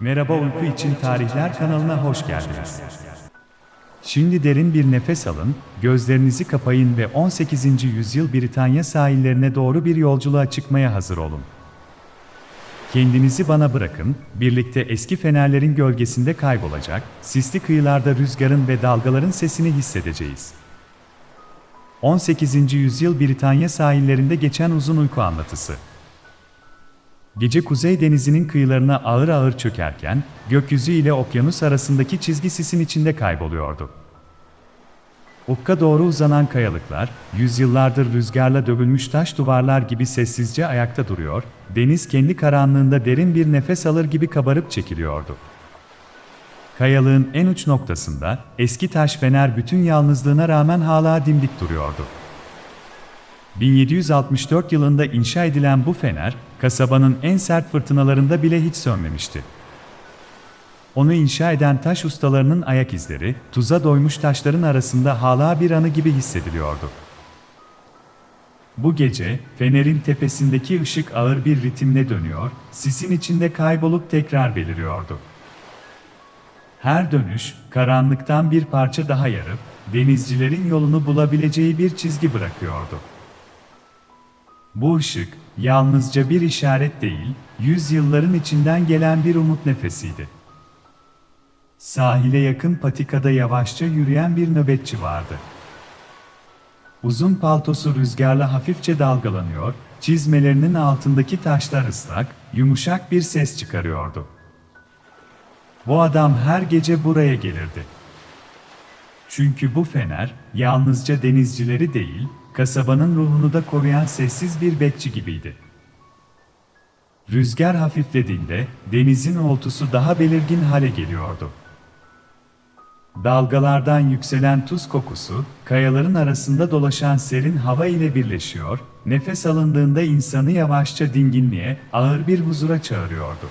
Merhaba Uyku için Tarihler kanalına hoş geldiniz. Şimdi derin bir nefes alın, gözlerinizi kapayın ve 18. yüzyıl Britanya sahillerine doğru bir yolculuğa çıkmaya hazır olun. Kendinizi bana bırakın, birlikte eski fenerlerin gölgesinde kaybolacak, sisli kıyılarda rüzgarın ve dalgaların sesini hissedeceğiz. 18. yüzyıl Britanya sahillerinde geçen uzun uyku anlatısı. Gece Kuzey Denizi'nin kıyılarına ağır ağır çökerken, gökyüzü ile okyanus arasındaki çizgi sisin içinde kayboluyordu. Ufka doğru uzanan kayalıklar, yüzyıllardır rüzgarla dövülmüş taş duvarlar gibi sessizce ayakta duruyor, deniz kendi karanlığında derin bir nefes alır gibi kabarıp çekiliyordu. Kayalığın en uç noktasında, eski taş fener bütün yalnızlığına rağmen hala dimdik duruyordu. 1764 yılında inşa edilen bu fener, kasabanın en sert fırtınalarında bile hiç sönmemişti. Onu inşa eden taş ustalarının ayak izleri, tuza doymuş taşların arasında hala bir anı gibi hissediliyordu. Bu gece, fenerin tepesindeki ışık ağır bir ritimle dönüyor, sisin içinde kaybolup tekrar beliriyordu. Her dönüş, karanlıktan bir parça daha yarıp, denizcilerin yolunu bulabileceği bir çizgi bırakıyordu. Bu ışık, yalnızca bir işaret değil, yüzyılların içinden gelen bir umut nefesiydi. Sahile yakın patikada yavaşça yürüyen bir nöbetçi vardı. Uzun paltosu rüzgarla hafifçe dalgalanıyor, çizmelerinin altındaki taşlar ıslak, yumuşak bir ses çıkarıyordu. Bu adam her gece buraya gelirdi. Çünkü bu fener, yalnızca denizcileri değil, kasabanın ruhunu da koruyan sessiz bir bekçi gibiydi. Rüzgar hafiflediğinde, denizin oltusu daha belirgin hale geliyordu. Dalgalardan yükselen tuz kokusu, kayaların arasında dolaşan serin hava ile birleşiyor, nefes alındığında insanı yavaşça dinginliğe, ağır bir huzura çağırıyordu.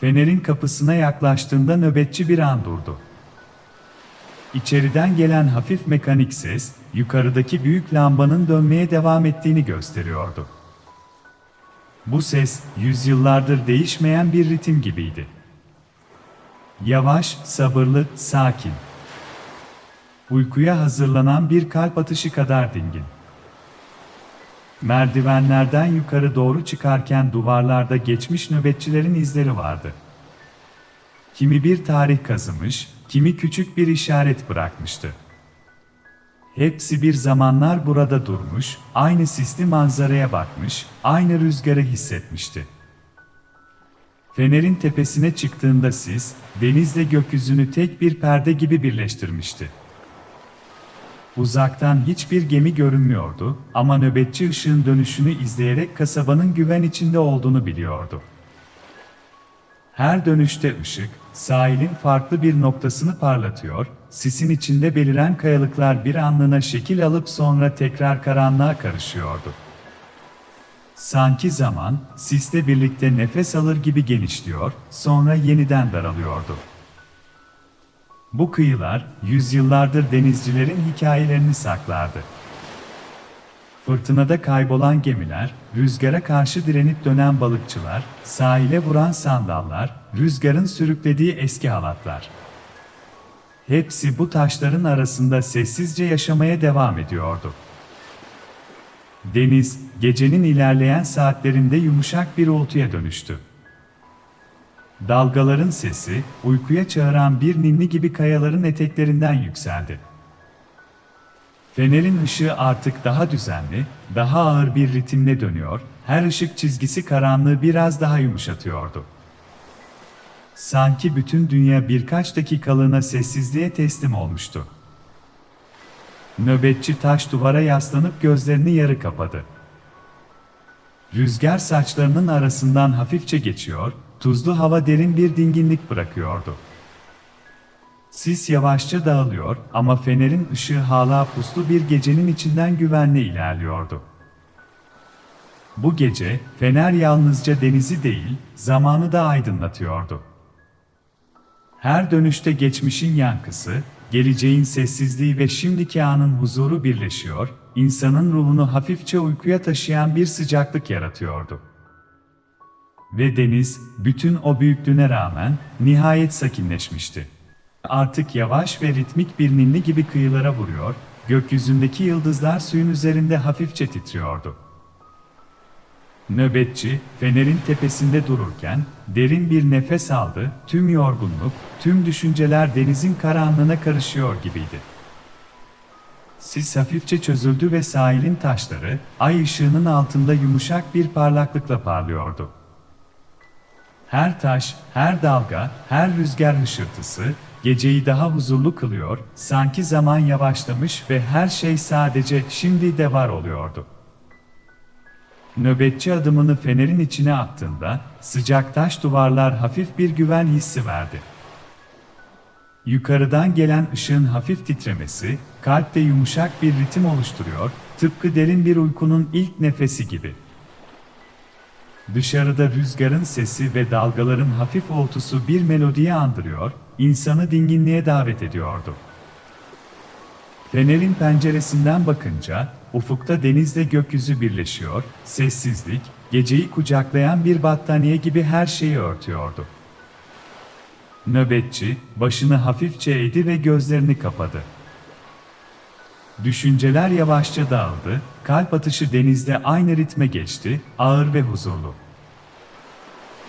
Fenerin kapısına yaklaştığında nöbetçi bir an durdu. İçeriden gelen hafif mekanik ses, yukarıdaki büyük lambanın dönmeye devam ettiğini gösteriyordu. Bu ses, yüzyıllardır değişmeyen bir ritim gibiydi. Yavaş, sabırlı, sakin. Uykuya hazırlanan bir kalp atışı kadar dingin. Merdivenlerden yukarı doğru çıkarken duvarlarda geçmiş nöbetçilerin izleri vardı. Kimi bir tarih kazımış, kimi küçük bir işaret bırakmıştı. Hepsi bir zamanlar burada durmuş, aynı sisli manzaraya bakmış, aynı rüzgarı hissetmişti. Fenerin tepesine çıktığında sis, denizle gökyüzünü tek bir perde gibi birleştirmişti. Uzaktan hiçbir gemi görünmüyordu ama nöbetçi ışığın dönüşünü izleyerek kasabanın güven içinde olduğunu biliyordu. Her dönüşte ışık, sahilin farklı bir noktasını parlatıyor, sisin içinde beliren kayalıklar bir anlığına şekil alıp sonra tekrar karanlığa karışıyordu. Sanki zaman, sisle birlikte nefes alır gibi genişliyor, sonra yeniden daralıyordu. Bu kıyılar, yüzyıllardır denizcilerin hikayelerini saklardı. Fırtınada kaybolan gemiler, rüzgara karşı direnip dönen balıkçılar, sahile vuran sandallar, rüzgarın sürüklediği eski halatlar. Hepsi bu taşların arasında sessizce yaşamaya devam ediyordu. Deniz, gecenin ilerleyen saatlerinde yumuşak bir uğultuya dönüştü. Dalgaların sesi, uykuya çağıran bir ninni gibi kayaların eteklerinden yükseldi. Fenerin ışığı artık daha düzenli, daha ağır bir ritimle dönüyor, her ışık çizgisi karanlığı biraz daha yumuşatıyordu. Sanki bütün dünya birkaç dakikalığına sessizliğe teslim olmuştu. Nöbetçi taş duvara yaslanıp gözlerini yarı kapadı. Rüzgar saçlarının arasından hafifçe geçiyor, tuzlu hava derin bir dinginlik bırakıyordu. Sis yavaşça dağılıyor ama fenerin ışığı hala puslu bir gecenin içinden güvenle ilerliyordu. Bu gece, fener yalnızca denizi değil, zamanı da aydınlatıyordu. Her dönüşte geçmişin yankısı, geleceğin sessizliği ve şimdiki anın huzuru birleşiyor, insanın ruhunu hafifçe uykuya taşıyan bir sıcaklık yaratıyordu. Ve deniz, bütün o büyüklüğüne rağmen, nihayet sakinleşmişti. Artık yavaş ve ritmik bir ninni gibi kıyılara vuruyor, gökyüzündeki yıldızlar suyun üzerinde hafifçe titriyordu. Nöbetçi, fenerin tepesinde dururken, derin bir nefes aldı, tüm yorgunluk, tüm düşünceler denizin karanlığına karışıyor gibiydi. Sis hafifçe çözüldü ve sahilin taşları, ay ışığının altında yumuşak bir parlaklıkla parlıyordu. Her taş, her dalga, her rüzgar hışırtısı, geceyi daha huzurlu kılıyor, sanki zaman yavaşlamış ve her şey sadece şimdi de var oluyordu. Nöbetçi adımını fenerin içine attığında, sıcak taş duvarlar hafif bir güven hissi verdi. Yukarıdan gelen ışığın hafif titremesi, kalpte yumuşak bir ritim oluşturuyor, tıpkı derin bir uykunun ilk nefesi gibi. Dışarıda rüzgarın sesi ve dalgaların hafif oltusu bir melodiyi andırıyor, insanı dinginliğe davet ediyordu. Fenerin penceresinden bakınca, ufukta denizle gökyüzü birleşiyor, sessizlik, geceyi kucaklayan bir battaniye gibi her şeyi örtüyordu. Nöbetçi, başını hafifçe eğdi ve gözlerini kapadı. Düşünceler yavaşça dağıldı, kalp atışı denizde aynı ritme geçti, ağır ve huzurlu.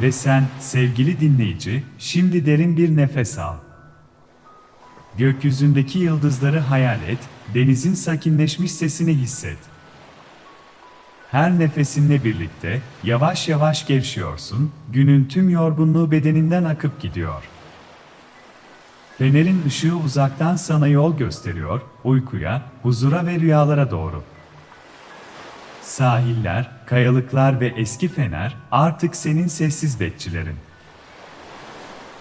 Ve sen, sevgili dinleyici, şimdi derin bir nefes al. Gökyüzündeki yıldızları hayal et, denizin sakinleşmiş sesini hisset. Her nefesinle birlikte, yavaş yavaş gevşiyorsun, günün tüm yorgunluğu bedeninden akıp gidiyor. Fenerin ışığı uzaktan sana yol gösteriyor, uykuya, huzura ve rüyalara doğru. Sahiller, kayalıklar ve eski fener artık senin sessiz bekçilerin.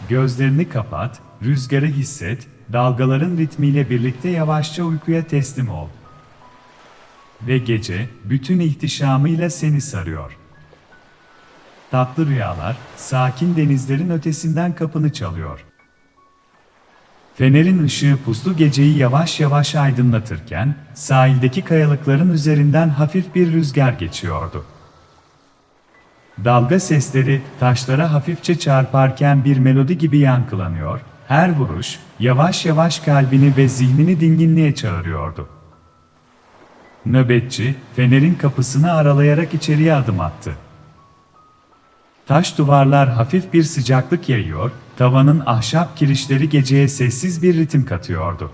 Gözlerini kapat, rüzgarı hisset, dalgaların ritmiyle birlikte yavaşça uykuya teslim ol. Ve gece, bütün ihtişamıyla seni sarıyor. Tatlı rüyalar, sakin denizlerin ötesinden kapını çalıyor. Fenerin ışığı puslu geceyi yavaş yavaş aydınlatırken, sahildeki kayalıkların üzerinden hafif bir rüzgar geçiyordu. Dalga sesleri, taşlara hafifçe çarparken bir melodi gibi yankılanıyor, her vuruş, yavaş yavaş kalbini ve zihnini dinginliğe çağırıyordu. Nöbetçi, fenerin kapısını aralayarak içeriye adım attı. Taş duvarlar hafif bir sıcaklık yayıyor, tavanın ahşap kirişleri geceye sessiz bir ritim katıyordu.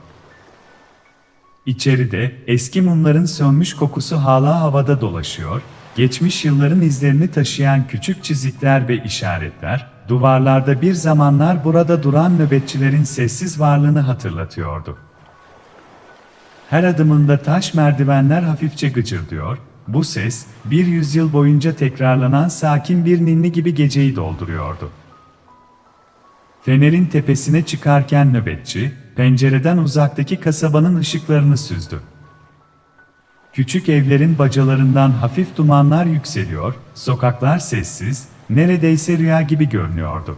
İçeride eski mumların sönmüş kokusu hala havada dolaşıyor, geçmiş yılların izlerini taşıyan küçük çizikler ve işaretler, duvarlarda bir zamanlar burada duran nöbetçilerin sessiz varlığını hatırlatıyordu. Her adımında taş merdivenler hafifçe gıcırdıyor, bu ses, bir yüzyıl boyunca tekrarlanan sakin bir ninni gibi geceyi dolduruyordu. Fenerin tepesine çıkarken nöbetçi, pencereden uzaktaki kasabanın ışıklarını süzdü. Küçük evlerin bacalarından hafif dumanlar yükseliyor, sokaklar sessiz, neredeyse rüya gibi görünüyordu.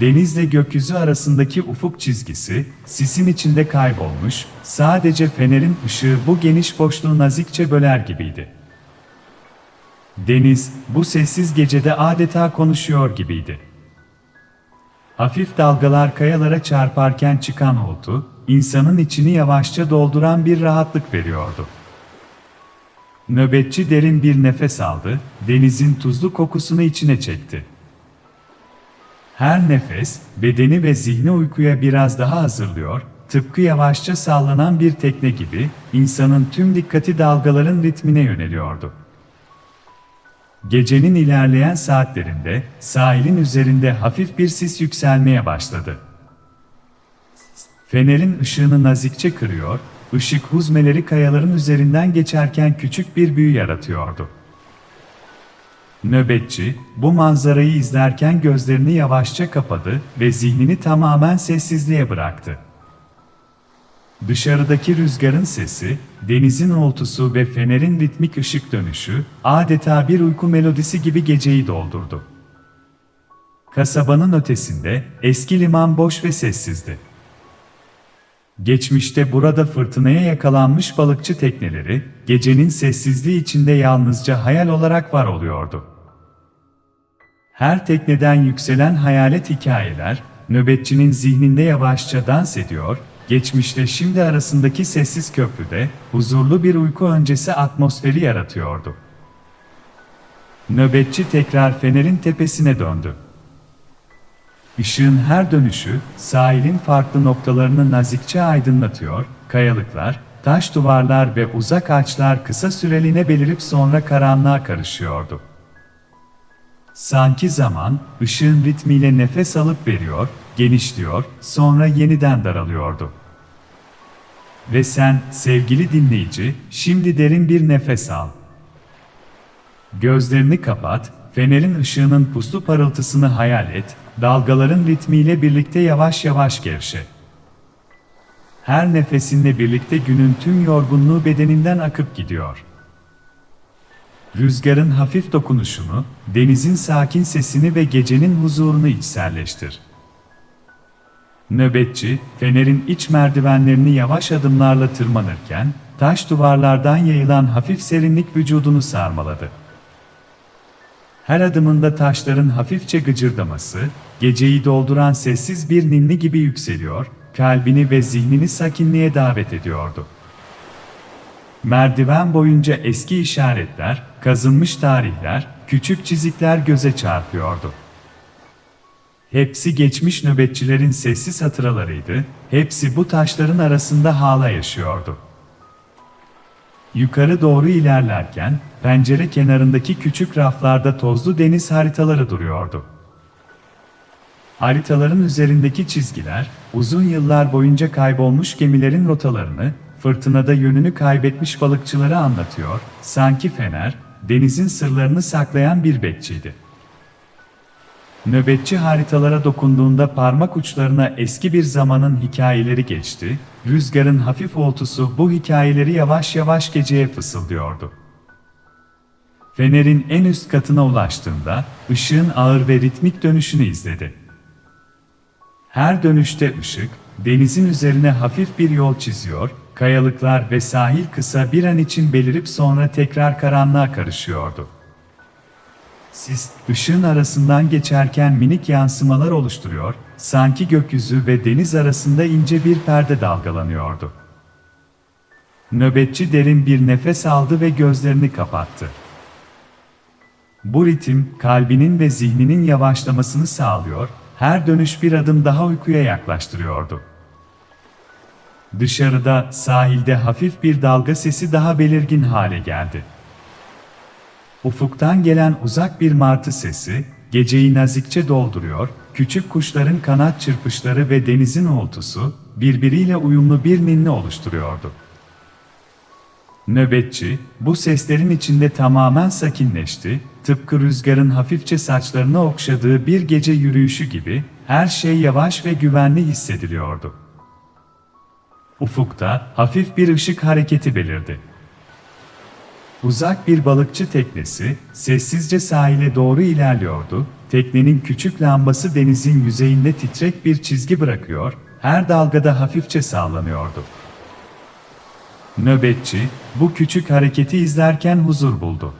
Denizle gökyüzü arasındaki ufuk çizgisi, sisin içinde kaybolmuş, sadece fenerin ışığı bu geniş boşluğu nazikçe böler gibiydi. Deniz, bu sessiz gecede adeta konuşuyor gibiydi. Hafif dalgalar kayalara çarparken çıkan oltu, insanın içini yavaşça dolduran bir rahatlık veriyordu. Nöbetçi derin bir nefes aldı, denizin tuzlu kokusunu içine çekti. Her nefes, bedeni ve zihni uykuya biraz daha hazırlıyor, tıpkı yavaşça sallanan bir tekne gibi, insanın tüm dikkati dalgaların ritmine yöneliyordu. Gecenin ilerleyen saatlerinde, sahilin üzerinde hafif bir sis yükselmeye başladı. Fenerin ışığını nazikçe kırıyor, ışık huzmeleri kayaların üzerinden geçerken küçük bir büyü yaratıyordu. Nöbetçi, bu manzarayı izlerken gözlerini yavaşça kapadı ve zihnini tamamen sessizliğe bıraktı. Dışarıdaki rüzgarın sesi, denizin oltusu ve fenerin ritmik ışık dönüşü, adeta bir uyku melodisi gibi geceyi doldurdu. Kasabanın ötesinde, eski liman boş ve sessizdi. Geçmişte burada fırtınaya yakalanmış balıkçı tekneleri, gecenin sessizliği içinde yalnızca hayal olarak var oluyordu. Her tekneden yükselen hayalet hikayeler, nöbetçinin zihninde yavaşça dans ediyor, geçmişte şimdi arasındaki sessiz köprüde, huzurlu bir uyku öncesi atmosferi yaratıyordu. Nöbetçi tekrar fenerin tepesine döndü. Işığın her dönüşü, sahilin farklı noktalarını nazikçe aydınlatıyor, kayalıklar, taş duvarlar ve uzak ağaçlar kısa süreliğine belirip sonra karanlığa karışıyordu. Sanki zaman, ışığın ritmiyle nefes alıp veriyor, genişliyor, sonra yeniden daralıyordu. Ve sen, sevgili dinleyici, şimdi derin bir nefes al. Gözlerini kapat, fenerin ışığının puslu parıltısını hayal et, dalgaların ritmiyle birlikte yavaş yavaş gevşe. Her nefesinle birlikte günün tüm yorgunluğu bedeninden akıp gidiyor. Rüzgarın hafif dokunuşunu, denizin sakin sesini ve gecenin huzurunu içselleştir. Nöbetçi, fenerin iç merdivenlerini yavaş adımlarla tırmanırken, taş duvarlardan yayılan hafif serinlik vücudunu sarmaladı. Her adımında taşların hafifçe gıcırdaması, geceyi dolduran sessiz bir ninni gibi yükseliyor, kalbini ve zihnini sakinliğe davet ediyordu. Merdiven boyunca eski işaretler, kazınmış tarihler, küçük çizikler göze çarpıyordu. Hepsi geçmiş nöbetçilerin sessiz hatıralarıydı, hepsi bu taşların arasında hala yaşıyordu. Yukarı doğru ilerlerken, pencere kenarındaki küçük raflarda tozlu deniz haritaları duruyordu. Haritaların üzerindeki çizgiler, uzun yıllar boyunca kaybolmuş gemilerin rotalarını, fırtınada yönünü kaybetmiş balıkçıları anlatıyor, sanki fener, denizin sırlarını saklayan bir bekçiydi. Nöbetçi haritalara dokunduğunda parmak uçlarına eski bir zamanın hikayeleri geçti, rüzgarın hafif oltusu bu hikayeleri yavaş yavaş geceye fısıldıyordu. Fenerin en üst katına ulaştığında, ışığın ağır ve ritmik dönüşünü izledi. Her dönüşte ışık, denizin üzerine hafif bir yol çiziyor, kayalıklar ve sahil kısa bir an için belirip sonra tekrar karanlığa karışıyordu. Sis, ışığın arasından geçerken minik yansımalar oluşturuyor, sanki gökyüzü ve deniz arasında ince bir perde dalgalanıyordu. Nöbetçi derin bir nefes aldı ve gözlerini kapattı. Bu ritim, kalbinin ve zihninin yavaşlamasını sağlıyor, her dönüş bir adım daha uykuya yaklaştırıyordu. Dışarıda, sahilde hafif bir dalga sesi daha belirgin hale geldi. Ufuktan gelen uzak bir martı sesi, geceyi nazikçe dolduruyor, küçük kuşların kanat çırpışları ve denizin uğultusu, birbiriyle uyumlu bir ninni oluşturuyordu. Nöbetçi, bu seslerin içinde tamamen sakinleşti, tıpkı rüzgarın hafifçe saçlarını okşadığı bir gece yürüyüşü gibi, her şey yavaş ve güvenli hissediliyordu. Ufukta, hafif bir ışık hareketi belirdi. Uzak bir balıkçı teknesi, sessizce sahile doğru ilerliyordu, teknenin küçük lambası denizin yüzeyinde titrek bir çizgi bırakıyor, her dalgada hafifçe sallanıyordu. Nöbetçi, bu küçük hareketi izlerken huzur buldu.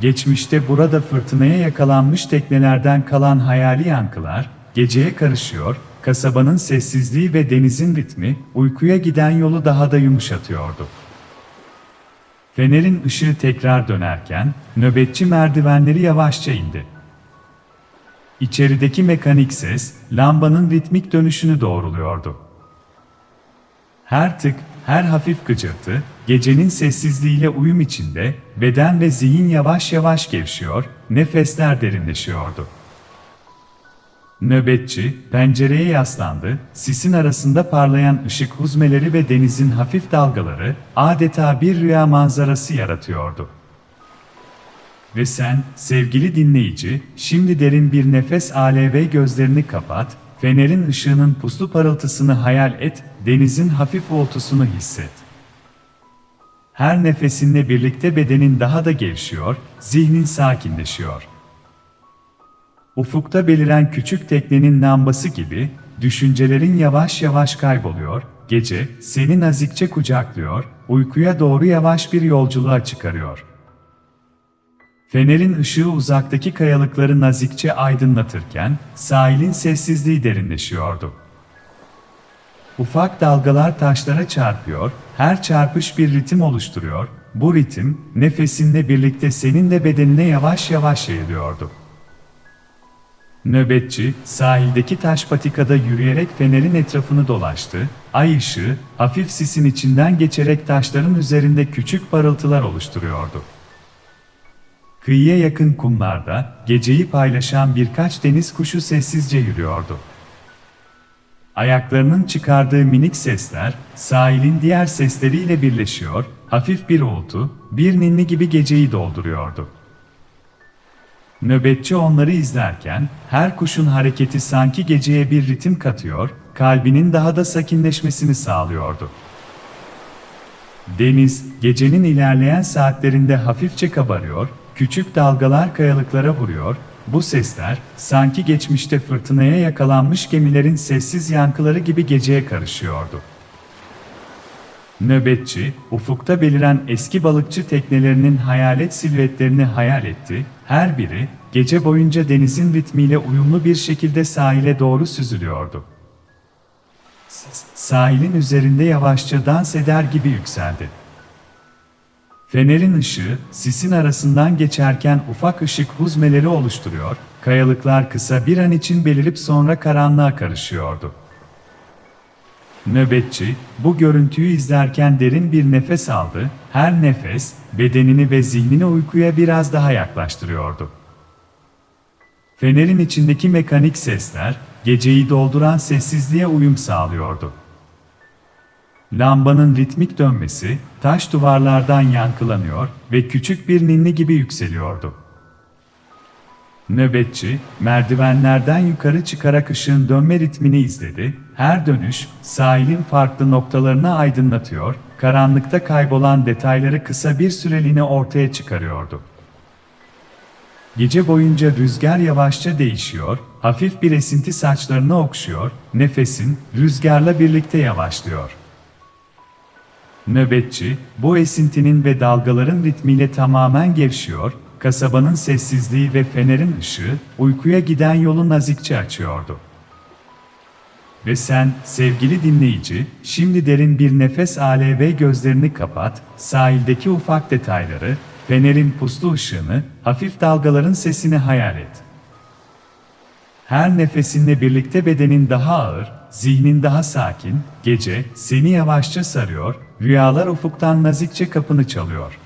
Geçmişte burada fırtınaya yakalanmış teknelerden kalan hayali yankılar, geceye karışıyor, kasabanın sessizliği ve denizin ritmi, uykuya giden yolu daha da yumuşatıyordu. Fenerin ışığı tekrar dönerken, nöbetçi merdivenleri yavaşça indi. İçerideki mekanik ses, lambanın ritmik dönüşünü doğruluyordu. Her tık, her hafif gıcırtı, gecenin sessizliğiyle uyum içinde, beden ve zihin yavaş yavaş gevşiyor, nefesler derinleşiyordu. Nöbetçi, pencereye yaslandı, sisin arasında parlayan ışık huzmeleri ve denizin hafif dalgaları, adeta bir rüya manzarası yaratıyordu. Ve sen, sevgili dinleyici, şimdi derin bir nefes al ve gözlerini kapat, fenerin ışığının puslu parıltısını hayal et, denizin hafif uğultusunu hisset. Her nefesinle birlikte bedenin daha da gevşiyor, zihnin sakinleşiyor. Ufukta beliren küçük teknenin lambası gibi, düşüncelerin yavaş yavaş kayboluyor, gece, seni nazikçe kucaklıyor, uykuya doğru yavaş bir yolculuğa çıkarıyor. Fenerin ışığı uzaktaki kayalıkları nazikçe aydınlatırken, sahilin sessizliği derinleşiyordu. Ufak dalgalar taşlara çarpıyor, her çarpış bir ritim oluşturuyor, bu ritim, nefesinle birlikte senin de bedenine yavaş yavaş yayılıyordu. Nöbetçi, sahildeki taş patikada yürüyerek fenerin etrafını dolaştı, ay ışığı, hafif sisin içinden geçerek taşların üzerinde küçük parıltılar oluşturuyordu. Kıyıya yakın kumlarda, geceyi paylaşan birkaç deniz kuşu sessizce yürüyordu. Ayaklarının çıkardığı minik sesler, sahilin diğer sesleriyle birleşiyor, hafif bir uğultu, bir ninni gibi geceyi dolduruyordu. Nöbetçi onları izlerken, her kuşun hareketi sanki geceye bir ritim katıyor, kalbinin daha da sakinleşmesini sağlıyordu. Deniz, gecenin ilerleyen saatlerinde hafifçe kabarıyor, küçük dalgalar kayalıklara vuruyor, bu sesler, sanki geçmişte fırtınaya yakalanmış gemilerin sessiz yankıları gibi geceye karışıyordu. Nöbetçi, ufukta beliren eski balıkçı teknelerinin hayalet silüetlerini hayal etti, her biri, gece boyunca denizin ritmiyle uyumlu bir şekilde sahile doğru süzülüyordu. Sahilin üzerinde yavaşça dans eder gibi yükseldi. Fenerin ışığı, sisin arasından geçerken ufak ışık huzmeleri oluşturuyor, kayalıklar kısa bir an için belirip sonra karanlığa karışıyordu. Nöbetçi, bu görüntüyü izlerken derin bir nefes aldı, her nefes, bedenini ve zihnini uykuya biraz daha yaklaştırıyordu. Fenerin içindeki mekanik sesler, geceyi dolduran sessizliğe uyum sağlıyordu. Lambanın ritmik dönmesi, taş duvarlardan yankılanıyor ve küçük bir ninni gibi yükseliyordu. Nöbetçi, merdivenlerden yukarı çıkarak ışığın dönme ritmini izledi, her dönüş, sahilin farklı noktalarını aydınlatıyor, karanlıkta kaybolan detayları kısa bir süreliğine ortaya çıkarıyordu. Gece boyunca rüzgar yavaşça değişiyor, hafif bir esinti saçlarını okşuyor, nefesin, rüzgarla birlikte yavaşlıyor. Nöbetçi, bu esintinin ve dalgaların ritmiyle tamamen gevşiyor, kasabanın sessizliği ve fenerin ışığı, uykuya giden yolu nazikçe açıyordu. Ve sen, sevgili dinleyici, şimdi derin bir nefes al ve gözlerini kapat, sahildeki ufak detayları, fenerin puslu ışığını, hafif dalgaların sesini hayal et. Her nefesinle birlikte bedenin daha ağır, zihnin daha sakin, gece seni yavaşça sarıyor, rüyalar ufuktan nazikçe kapını çalıyor.